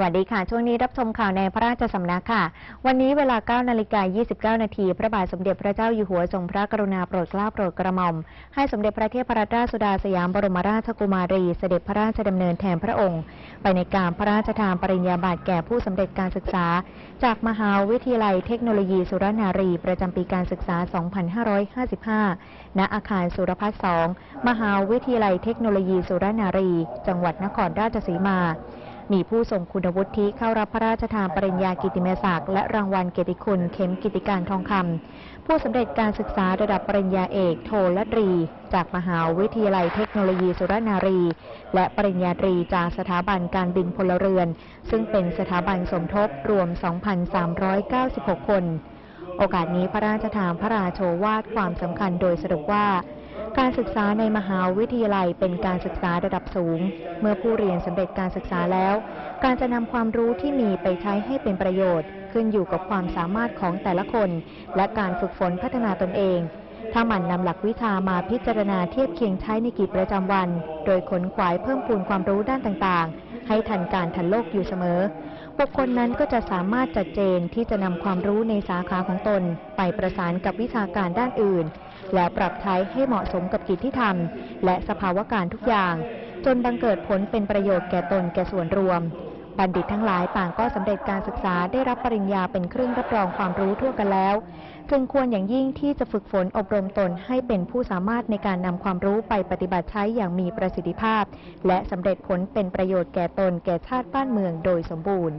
วัสดีค่ะ ช่วงนี้รับชมข่าวในพระราชสำนักค่ะ วันนี้เวลา9นาฬิกา29 นาทีพระบาทสมเด็จพระเจ้าอยู่หัวทรงพระกรุณาโปรดเกล้าโปรดกระหม่อม ให้สมเด็จพระเทพรัตนราชสุดาสยามบรมราชกุมารี เสด็จพระราชดำเนินแทนพระองค์ ไปในการพระราชทานปริญญาบัตรแก่ผู้สำเร็จการศึกษา จากมหาวิทยาลัยเทคโนโลยีสุรนารี ประจำปีการศึกษา 2555 ณ อาคารสุรพัฒน์2มหาวิทยาลัยเทคโนโลยีสุรนารี จังหวัดนครราชสีมา มีผู้ทรงคุณวุฒิเข้ารับพระราชทานปริญญากิติมศักดิ์และรางวัลเกียรติคุณเข็มกิติการทองคำผู้สำเร็จการศึกษาระดับปริญญาเอกโทและตรี จากมหาวิทยาลัยเทคโนโลยีสุรนารี และปริญญาตรีจากสถาบันการบินพลเรือน ซึ่งเป็นสถาบันสมทบรวม 2,396 คน โอกาสนี้พระราชทานพระราโชวาทความสำคัญโดยสรุปว่า การศึกษาในมหาวิทยาลัยเป็นการศึกษาระดับสูง เมื่อผู้เรียนสำเร็จการศึกษาแล้ว การจะนำความรู้ที่มีไปใช้ให้เป็นประโยชน์ ขึ้นอยู่กับความสามารถของแต่ละคน และการฝึกฝนพัฒนาตนเอง ถ้าหมั่นนำหลักวิชามาพิจารณาเทียบเคียงใช้ในกิจประจำวัน โดยขนขวายเพิ่มพูนความรู้ด้านต่างๆ ให้ทันการทันโลกอยู่เสมอบุคคลนั้นก็จะสามารถจัดเจนที่จะนำความรู้ในสาขาของตน ไปประสานกับวิชาการด้านอื่น แล้วปรับใช้ให้เหมาะสมกับกิจที่ทำและสภาวะการทุกอย่าง จนบังเกิดผลเป็นประโยชน์แก่ตนแก่ส่วนรวม บัณฑิตทั้งหลายต่างก็สำเร็จการศึกษาได้รับปริญญาเป็นเครื่องรับรองความรู้ทั่วกันแล้ว จึงควรอย่างยิ่งที่จะฝึกฝนอบรมตนให้เป็นผู้สามารถในการนำความรู้ไปปฏิบัติใช้อย่างมีประสิทธิภาพ และสำเร็จผลเป็นประโยชน์แก่ตนแก่ชาติบ้านเมืองโดยสมบูรณ์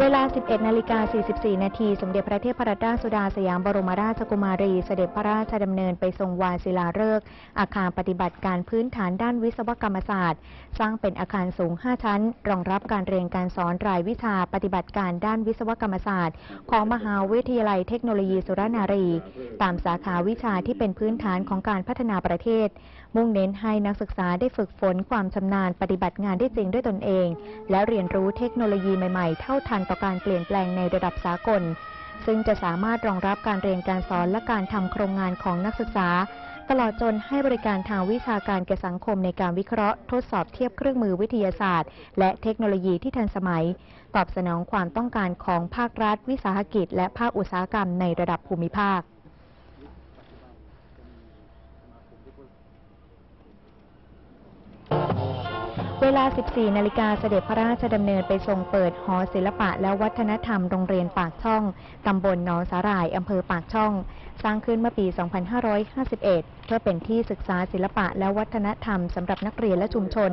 เวลา 11 นาฬิกา 44 นาที สมเด็จพระเทพรัตนราชสุดาสยามบรมราชกุมารี เสด็จพระราชดำเนินไปทรงวางศิลาฤกษ์อาคารปฏิบัติการพื้นฐานด้านวิศวกรรมศาสตร์ สร้างเป็นอาคารสูง 5 ชั้น รองรับการเรียนการสอนรายวิชาปฏิบัติการด้านวิศวกรรมศาสตร์ ของมหาวิทยาลัยเทคโนโลยีสุรนารี ตามสาขาวิชาที่เป็นพื้นฐานของการพัฒนาประเทศ มุ่งเน้นให้นักศึกษาได้ฝึกฝนความชำนาญปฏิบัติงานได้จริงด้วยตนเอง และเรียนรู้เทคโนโลยีใหม่ๆ เท่าทันต่อการเปลี่ยนแปลงในระดับสากล ซึ่งจะสามารถรองรับการเรียนการสอนและการทำโครงงานของนักศึกษา ตลอดจนให้บริการทางวิชาการแก่สังคมในการวิเคราะห์ ทดสอบเทียบเครื่องมือวิทยาศาสตร์ และเทคโนโลยีที่ทันสมัย ตอบสนองความต้องการของภาครัฐ วิสาหกิจ และภาคอุตสาหกรรมในระดับภูมิภาค เวลา 14 นาฬิกาเสด็จพระราชดำเนินไปทรงเปิดหอศิลปะและวัฒนธรรมโรงเรียนปากช่อง ตำบลหนองสาหร่าย อำเภอปากช่อง สร้างขึ้นเมื่อปี 2551 เพื่อเป็นที่ศึกษาศิลปะและวัฒนธรรมสำหรับนักเรียนและชุมชน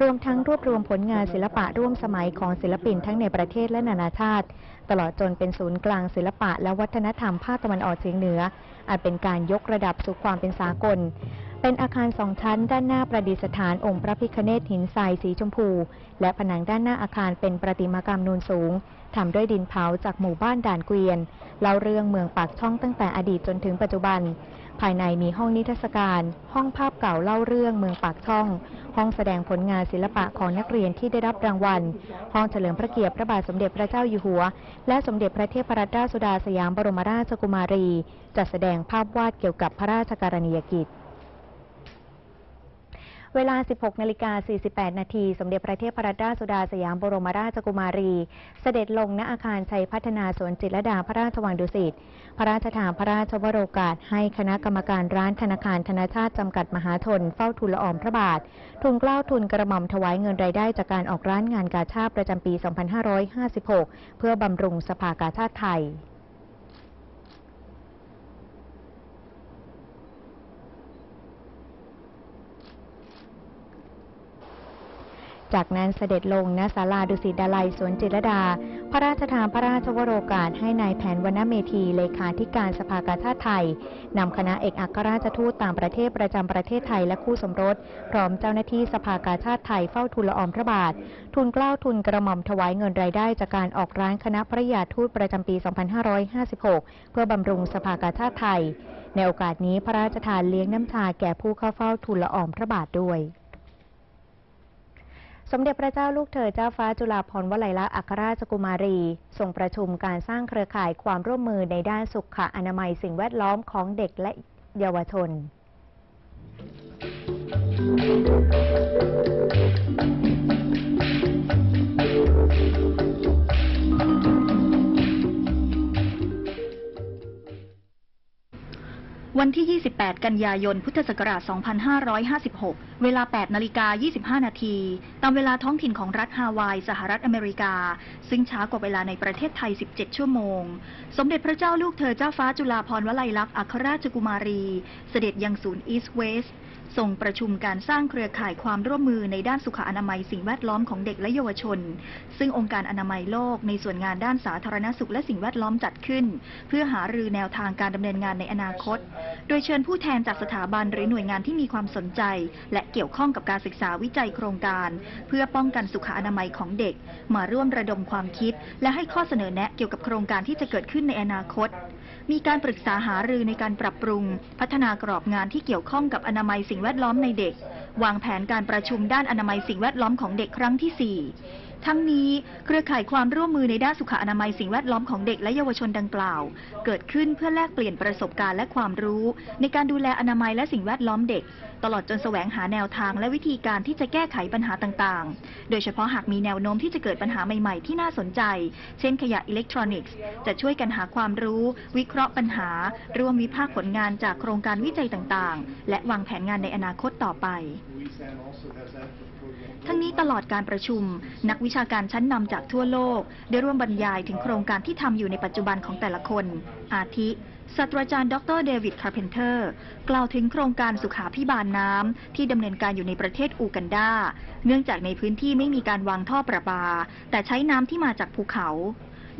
รวมทั้งรวบรวมผลงานศิลปะร่วมสมัยของศิลปินทั้งในประเทศและนานาชาติ ตลอดจนเป็นศูนย์กลางศิลปะและวัฒนธรรมภาคตะวันออกเฉียงเหนืออาจเป็นการยกระดับสู่ความเป็นสากล เป็นอาคารสองชั้นด้านหน้าประดิษฐานองค์พระพิฆเนศหินทรายสีชมพู และผนังด้านหน้าอาคารเป็นประติมากรรมนูนสูงทำด้วยดินเผาจากหมู่บ้านด่านเกวียนเล่าเรื่องเมืองปากช่องตั้งแต่อดีตจนถึงปัจจุบัน ภายในมีห้องนิทรรศการ ห้องภาพเก่าเล่าเรื่องเมืองปากช่อง ห้องแสดงผลงานศิลปะของนักเรียนที่ได้รับรางวัล ห้องเฉลิมพระเกียรติพระบาทสมเด็จพระเจ้าอยู่หัว และสมเด็จพระเทพรัตนราชสุดาสยามบรมราชกุมารี จัดแสดงภาพวาดเกี่ยวกับพระราชกรณียกิจ เวลา 16นาฬิกา48 นาที สมเด็จพระเทพรัตนราชสุดาสยามบรมราชกุมารี เสด็จลงณอาคารชัยพัฒนาสวนจิตรดาพระราชวังดุสิต พระราชทานพระราชวโรกาส ให้คณะกรรมการร้านธนาคารธนาชาติจำกัดมหาชนเฝ้าทูลละอองพระบาท ทุนเกล้าทุนกระหม่อมถวายเงินรายได้จากการออกร้านงานกาชาติประจำปี 2556 เพื่อบำรุงสภากาชาติไทย จากนั้นเสด็จลงณศาลาดุสิตดาลัยสวนจิรดา พระราชทานพระราชวโรกาสให้นายแผนวณเมธีเลขาธิการสภากาชาติไทยนำคณะเอกอัครราชทูตต่างประเทศประจำประเทศไทยและคู่สมรส พร้อมเจ้าหน้าที่สภากาชาติไทยเฝ้าทูลละอองพระบาท ทุนกล้าวทุนกระหม่อมถวายเงินรายได้จากการออกร้านคณะพระยาทูตประจำปี 2556 เพื่อบำรุงสภากาชาติไทย ในโอกาสนี้พระราชทานเลี้ยงน้ำชาแก่ผู้เข้าเฝ้าทูลละอองพระบาทด้วย สมเด็จพระเจ้าลูกเธอเจ้าฟ้าจุฬาภรณ์วลัยลักษณ์อัครราชกุมารีส่งประชุมการสร้างเครือข่ายความร่วมมือในด้านสุขอนามัยสิ่งแวดล้อมของเด็กและเยาวชน วันที่ 28 กันยายน พุทธศักราช 2556 เวลา 8 นาฬิกา 25 นาที ตามเวลาท้องถิ่นของรัฐฮาวาย สหรัฐอเมริกา ซึ่งช้ากว่าเวลาในประเทศไทย 17 ชั่วโมง สมเด็จพระเจ้าลูกเธอเจ้าฟ้าจุฬาภรณ์วลัยลักษณ์อัครราชกุมารี เสด็จยังศูนย์อีสต์เวสต์ส่งประชุมการสร้างเครือข่ายความร่วมมือในด้านสุขอนามัยสิ่งแวดล้อมของเด็กและเยาวชน ซึ่งองค์การอนามัยโลกในส่วนงานด้านสาธารณสุขและสิ่งแวดล้อมจัดขึ้น เพื่อหารือแนวทางการดำเนินงานในอนาคต โดยเชิญผู้แทนจากสถาบันหรือหน่วยงานที่มีความสนใจ และเกี่ยวข้องกับการศึกษาวิจัยโครงการ เพื่อป้องกันสุขอนามัยของเด็ก มาร่วมระดมความคิด และให้ข้อเสนอแนะเกี่ยวกับโครงการที่จะเกิดขึ้นในอนาคต มีการปรึกษาหารือในการปรับปรุง พัฒนากรอบงานที่เกี่ยวข้องกับอนามัยสิ่งแวดล้อมในเด็ก วางแผนการประชุมด้านอนามัยสิ่งแวดล้อมของเด็กครั้งที่ 4ทั้งนี้เครือข่ายความร่วมมือในด้านสุขอนามัยสิ่งแวดล้อมของเด็กและเยาวชนดังกล่าว เกิดขึ้นเพื่อแลกเปลี่ยนประสบการณ์และความรู้ ในการดูแลอนามัยและสิ่งแวดล้อมเด็ก ตลอดจนแสวงหาแนวทางและวิธีการที่จะแก้ไขปัญหาต่างๆ โดยเฉพาะหากมีแนวโน้มที่จะเกิดปัญหาใหม่ๆ ที่น่าสนใจ เช่นขยะอิเล็กทรอนิกส์ จะช่วยกันหาความรู้ วิเคราะห์ปัญหา ร่วมวิพากษ์ผลงานจากโครงการวิจัยต่างๆ และวางแผนงานในอนาคตต่อไปทั้งนี้ตลอดการประชุม นักวิชาการชั้นนำจากทั่วโลก ได้ร่วมบรรยายถึงโครงการที่ทำอยู่ในปัจจุบันของแต่ละคน อาทิ ศาสตราจารย์ดรเดวิดคาร์เพนเตอร์ กล่าวถึงโครงการสุขาพิบาลน้ำที่ดำเนินการอยู่ในประเทศอูกันดา เนื่องจากในพื้นที่ไม่มีการวางท่อประปา แต่ใช้น้ำที่มาจากภูเขา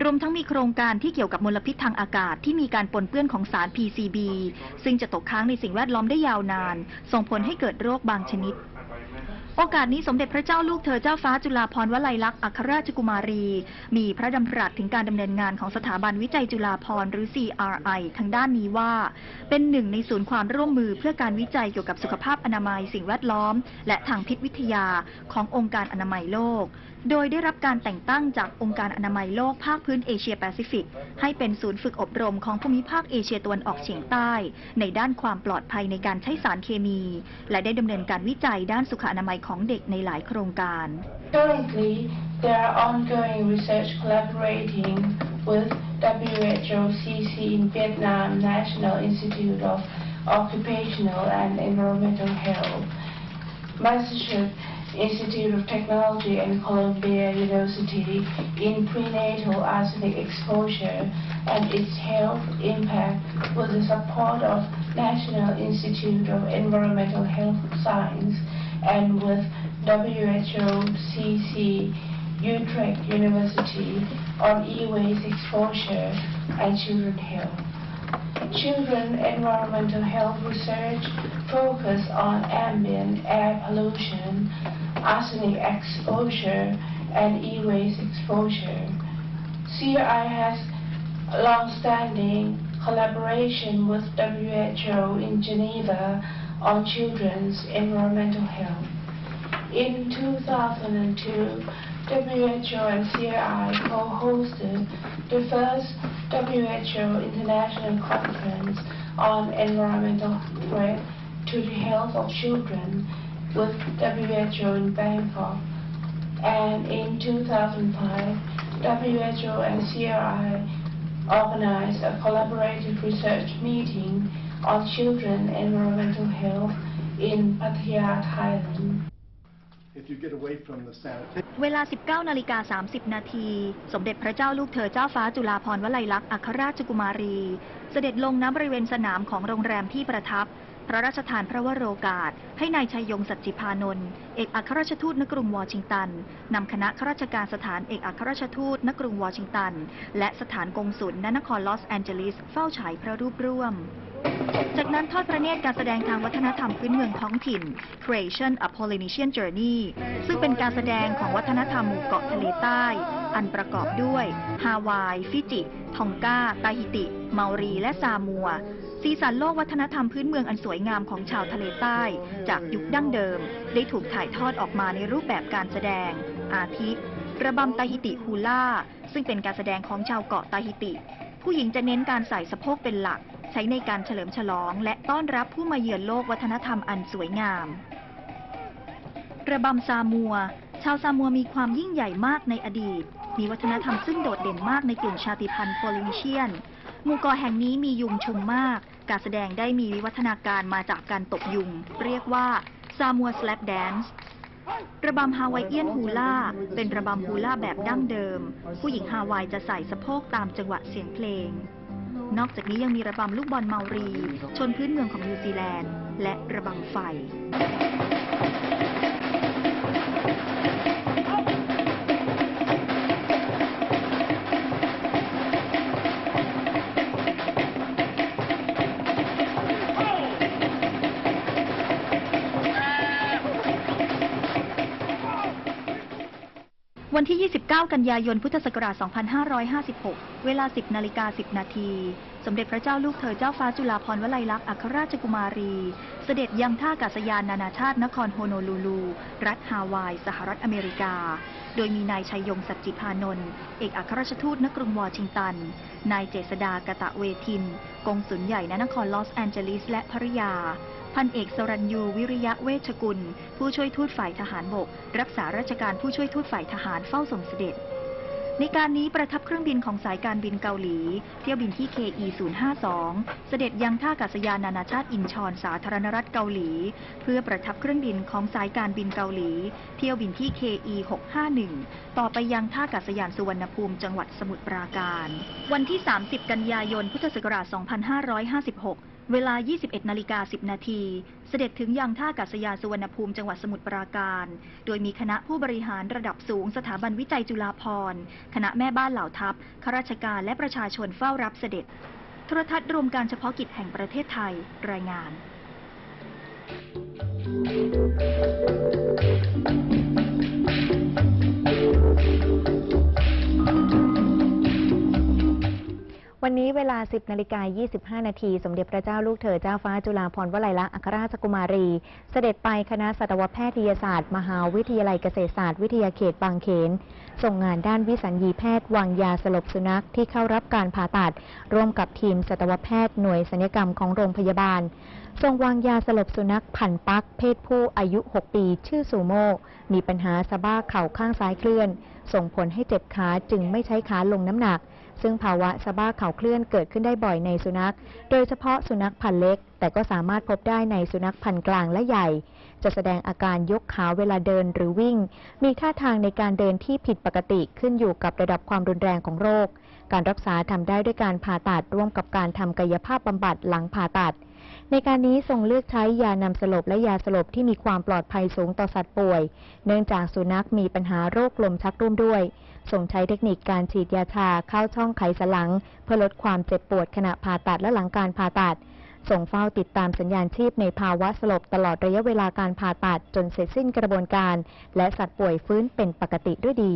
รวมทั้งมีโครงการที่เกี่ยวกับมลพิษทางอากาศที่มีการปนเปื้อนของสาร PCB ซึ่งจะตกค้างในสิ่งแวดล้อมได้ยาวนาน ส่งผลให้เกิดโรคบางชนิด โอกาสนี้สมเด็จพระเจ้าลูกเธอเจ้าฟ้าจุฬาภรณ์วลัยลักษณ์อัครราชกุมารี มีพระดำรัสถึงการดำเนินงานของสถาบันวิจัยจุฬาภรณ์หรือ CRI ทางด้านนี้ว่า เป็นหนึ่งในศูนย์ความร่วมมือเพื่อการวิจัยเกี่ยวกับสุขภาพอนามัยสิ่งแวดล้อม และทางพิษวิทยาขององค์การอนามัยโลก โดยได้รับการแต่งตั้งจากองค์การอนามัยโลกภาคพื้นเอเชียแปซิฟิก ให้เป็นศูนย์ฝึกอบรมของภูมิภาคเอเชียตะวันออกเฉียงใต้ ในด้านความปลอดภัยในการใช้สารเคมี และได้ดำเนินการวิจัยด้านสุขอนามัยของเด็กในหลายโครงการ Currently, there are ongoing research collaborating with WHO CC in Vietnam National Institute of Occupational and Environmental Health, Massachusetts Institute of Technology and Columbia University in prenatal arsenic exposure and its health impact with the support of National Institute of Environmental Health Science and with WHO CC Utrecht University on e-waste exposure and children health. Children environmental health research focus on ambient air pollution, arsenic exposure, and e-waste exposure. CRI has long-standing collaboration with WHO in Geneva on children's environmental health. In 2002, WHO and CRI co-hosted the first WHO International Conference on Environmental Threat to the Health of Children with WHO in Bangkok. And in 2005, WHO and CRI organized a collaborative research meeting on children environmental health in Pattaya, Thailand. if you get away from the sanitation. เวลา 19 นาฬิกา 30 นาที สมเด็จพระเจ้าลูกเธอเจ้าฟ้าจุฬาภรณ์วลัยลักษณ์อัครราชกุมารี เสด็จลงณบริเวณสนามของโรงแรมที่ประทับ พระราชทานพระวโรกาส ให้นายชัยยงสัจจิพานนท์เอกอัครราชทูตณกรุงวอชิงตัน นำคณะข้าราชการสถานเอกอัครราชทูตณกรุงวอชิงตัน และสถานกงสุลณนครลอสแอนเจลิส เฝ้าฉายพระรูปร่วม จากนั้นทอดพระเนตรการแสดงทางวัฒนธรรมพื้นเมืองท้องถิ่น Creation a Polynesian Journey ซึ่งเป็นการแสดงของวัฒนธรรมหมู่เกาะทะเลใต้ อันประกอบด้วยฮาวาย ฟิจิ ทองกาตาฮิติ เมารี และซามัว สีสันโลกวัฒนธรรมพื้นเมืองอันสวยงามของชาวทะเลใต้ จากยุคดั้งเดิม ได้ถูกถ่ายทอดออกมาในรูปแบบการแสดง อาทิระบำตาฮิติฮูล่า ซึ่งเป็นการแสดงของชาวเกาะตาฮิติ ผู้หญิงจะเน้นการใส่สะโพกเป็นหลัก ใช้ในการเฉลิมฉลอง และต้อนรับผู้มาเยือนโลกวัฒนธรรมอันสวยงาม ระบำซามัว ชาวซามัวมีความยิ่งใหญ่มากในอดีต มีวัฒนธรรมซึ่งโดดเด่นมากในกลุ่มชาติพันธุ์โพลินีเชียน หมู่เกาะแห่งนี้มียุงชุมมาก การแสดงได้มีวิวัฒนาการมาจากการตบยุง เรียกว่าซามัวสแลปแดนซ์ระบำฮาวายเอียนฮูล่า เป็นระบำฮูล่าแบบดั้งเดิม ผู้หญิงฮาวายจะใส่สะโพกตามจังหวะเสียงเพลง นอกจากนี้ยังมีระบำลูกบอลเมารี ชนพื้นเมืองของนิวซีแลนด์ และระบำไฟ วันที่ 29 กันยายน พุทธศักราช 2556 เวลา 10 นาฬิกา 10 นาที สมเด็จพระเจ้าลูกเธอเจ้าฟ้าจุฬาภรณ์วลัยลักษณ์อัครราชกุมารี เสด็จยังท่าอากาศยานนานาชาตินครโฮโนลูลู รัฐฮาวาย สหรัฐอเมริกา โดยมีนายชัยยงสัจจิพานนท์ เอกอัครราชทูตณกรุงวอชิงตัน นายเจษดากะตะเวทิน กงสุลใหญ่ณนครลอสแอนเจลิสและภริยา พันเอกสรัญยูวิริยะเวชกุล ผู้ช่วยทูตฝ่ายทหารบก รักษาราชการผู้ช่วยทูตฝ่ายทหารเฝ้าส่งเสด็จ ในการนี้ประทับเครื่องบินของสายการบินเกาหลี เที่ยวบินที่ KE 052เสด็จยังท่าอากาศยานนานาชาติอินชอนสาธารณรัฐเกาหลี เพื่อประทับเครื่องบินของสายการบินเกาหลี เที่ยวบินที่ KE 651ต่อไปยังท่าอากาศยานสุวรรณภูมิจังหวัดสมุทรปราการ วันที่ 30 กันยายนพุทธศักราช2556 เวลา 21 นาฬิกา 10 นาที เสด็จถึงยังท่าอากาศยานสุวรรณภูมิจังหวัดสมุทรปราการ โดยมีคณะผู้บริหารระดับสูงสถาบันวิจัยจุฬาภรณ์ คณะแม่บ้านเหล่าทัพ ข้าราชการและประชาชนเฝ้ารับเสด็จ โทรทัศน์รวมการเฉพาะกิจแห่งประเทศไทย รายงาน วันนี้เวลา 10นาฬิกา25 นาที สมเด็จพระเจ้าลูกเธอเจ้าฟ้าจุฬาภรณ์วลัยลักษณ์อัครราชกุมารี เสด็จไปคณะสัตวแพทยศาสตร์ มหาวิทยาลัยเกษตรศาสตร์วิทยาเขตบางเขน ส่งงานด้านวิสัญญีแพทย์วางยาสลบสุนัขที่เข้ารับการผ่าตัด ร่วมกับทีมสัตวแพทย์หน่วยศัลยกรรมของโรงพยาบาลทรงวางยาสลบสุนัขผันปัก เพศผู้อายุ 6 ปี ชื่อซูโม่มีปัญหาสะบ้าเข่าข้างซ้ายเคลื่อน ส่งผลให้เจ็บขาจึงไม่ใช้ขาลงน้ำหนัก ซึ่งภาวะสะบ้าเข่าเคลื่อนเกิดขึ้นได้บ่อยในสุนัข โดยเฉพาะสุนัขพันธุ์เล็ก แต่ก็สามารถพบได้ในสุนัขพันธุ์กลางและใหญ่ จะแสดงอาการยกขาเวลาเดินหรือวิ่ง มีท่าทางในการเดินที่ผิดปกติขึ้นอยู่กับระดับความรุนแรงของโรค การรักษาทำได้ด้วยการผ่าตัดร่วมกับการทำกายภาพบำบัดหลังผ่าตัดในการนี้ทรงเลือกใช้ยานำสลบและยาสลบที่มีความปลอดภัยสูงต่อสัตว์ป่วย เนื่องจากสุนัขมีปัญหาโรคลมชักร่วมด้วย ส่งใช้เทคนิคการฉีดยาชาเข้าช่องไขสันหลัง เพื่อลดความเจ็บปวดขณะผ่าตัดและหลังการผ่าตัด ส่งเฝ้าติดตามสัญญาณชีพในภาวะสลบตลอดระยะเวลาการผ่าตัดจนเสร็จสิ้นกระบวนการ และสัตว์ป่วยฟื้นเป็นปกติด้วยดี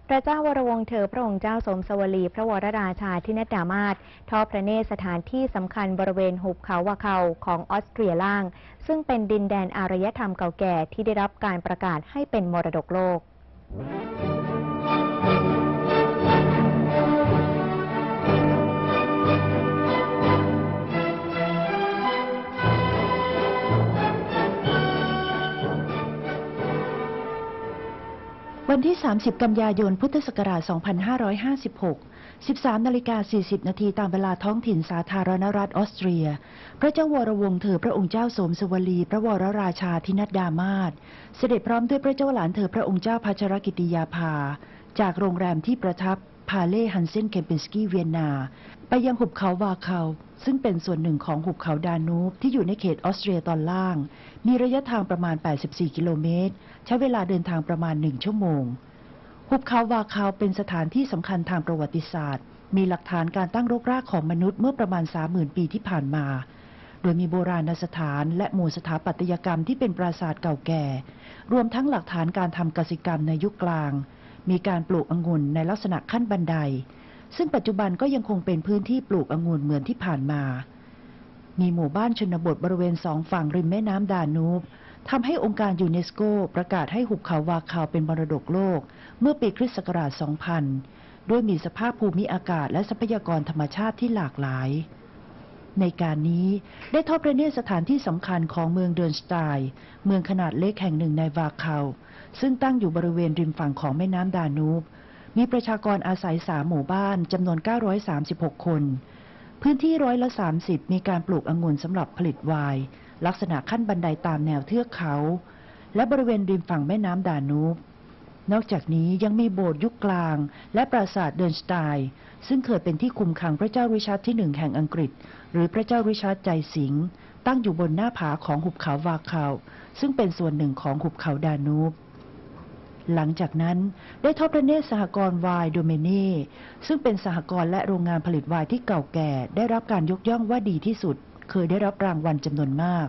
พ ระเจ้าวรวงเธอพระองค์เจ้าสมสวลีพระวรราชาธินดามาศทอดพระเนตรสถานที่สำคัญบริเวณหุบเขาวาเขาของออสเตรียล่าง ซึ่งเป็นดินแดนอารยธรรมเก่าแก่ที่ได้รับการประกาศให้เป็นมรดกโลก วันที่ 30 กันยายน พุทธศักราช 2556 13นาฬิกา40 นาทีตามเวลาท้องถิ่นสาธารณรัฐออสเตรีย พระเจ้าวรวงศ์เธอพระองค์เจ้าสมสวลี พระวรราชาธินัดดามาศเสด็จพร้อมด้วยพระเจ้าหลานเธอพระองค์เจ้าพัชรกิติยาภา จากโรงแรมที่ประทับ พาเล่ฮันเซนเคมเปนสกี้เวียนนา ไปยังหุบเขาวาเคาซึ่งเป็นส่วนหนึ่งของหุบเขาดานูบที่อยู่ในเขตออสเตรียตอนล่าง มีระยะทางประมาณ 84 กิโลเมตร ใช้เวลาเดินทางประมาณ 1 ชั่วโมง หุบเขาวาคาเป็นสถานที่สำคัญทางประวัติศาสตร์ มีหลักฐานการตั้งรกรากของมนุษย์เมื่อประมาณ 30,000 ปีที่ผ่านมา โดยมีโบราณสถาน และหมู่สถาปัตยกรรมที่เป็นปราสาทเก่าแก่ รวมทั้งหลักฐานการทำกสิกรรมในยุคกลาง มีการปลูกองุ่นในลักษณะขั้นบันได ซึ่งปัจจุบันก็ยังคงเป็นพื้นที่ปลูกองุ่นเหมือนที่ผ่านมา มีหมู่บ้านชนบทบริเวณสองฝั่งริมแม่น้ำดานูบทำให้องค์การยูเนสโกประกาศให้หุบเขาวาคาวเป็นมรดกโลก เมื่อปีคริสต์ศักราช 2000 ด้วยมีสภาพภูมิอากาศและทรัพยากรธรรมชาติที่หลากหลาย ในการนี้ได้ทอดพระเนตรสถานที่สำคัญของเมืองเดินสไตน์เมืองขนาดเล็กแห่งหนึ่งในวาคาวซึ่งตั้งอยู่บริเวณริมฝั่งของแม่น้ำดานูบ มีประชากรอาศัยสามหมู่บ้านจำนวน 936 คน พื้นที่ร้อยละ 30 มีการปลูกองุ่นสำหรับผลิตไวน์ลักษณะขั้นบันไดตามแนวเทือกเขา และบริเวณริมฝั่งแม่น้ำดานูบ นอกจากนี้ยังมีโบสถ์ยุคกลาง และปราสาทเดินสไตน์ซึ่งเคยเป็นที่คุมขังพระเจ้าริชาร์ดที่หนึ่งแห่งอังกฤษ หรือพระเจ้าริชาร์ดใจสิงห์ตั้งอยู่บนหน้าผาของหุบเขาวาคาวซึ่งเป็นส่วนหนึ่งของหุบเขาดานูบหลังจากนั้นได้ทอดพระเนตรสหกรณ์ไวน์โดเมเน่ซึ่งเป็นสหกรณ์และโรงงานผลิตไวน์ที่เก่าแก่ ได้รับการยกย่องว่าดีที่สุด เคยได้รับรางวัลจำนวนมาก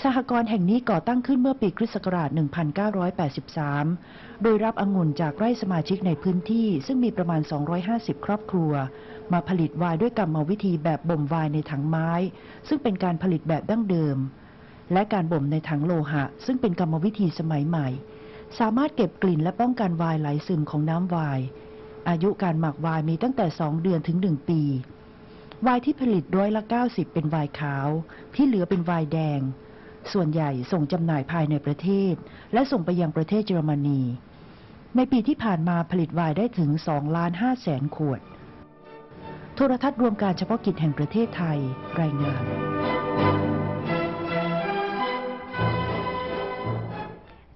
สหกรณ์แห่งนี้ก่อตั้งขึ้นเมื่อปีคริสต์ศักราช 1983 โดยรับองุ่นจากไร่สมาชิกในพื้นที่ ซึ่งมีประมาณ 250 ครอบครัว มาผลิตไวน์ด้วยกรรมวิธีแบบบ่มไวน์ในถังไม้ ซึ่งเป็นการผลิตแบบดั้งเดิม และการบ่มในถังโลหะ ซึ่งเป็นกรรมวิธีสมัยใหม่ สามารถเก็บกลิ่นและป้องกันไวน์ไหลซึมของน้ำไวน์อายุการหมักไวน์มีตั้งแต่ 2 เดือนถึง 1 ปีไวน์ที่ผลิตร้อยละ 90 เป็นไวน์ขาว ที่เหลือเป็นไวน์แดง ส่วนใหญ่ส่งจำหน่ายภายในประเทศ และส่งไปยังประเทศเยอรมนี ในปีที่ผ่านมาผลิตไวน์ได้ถึง2ล้าน5แสนขวด โทรทัศน์รวมการเฉพาะกิจแห่งประเทศไทยรายงาน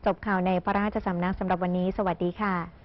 จบข่าวในพระราชสำนักสำหรับวันนี้ สวัสดีค่ะ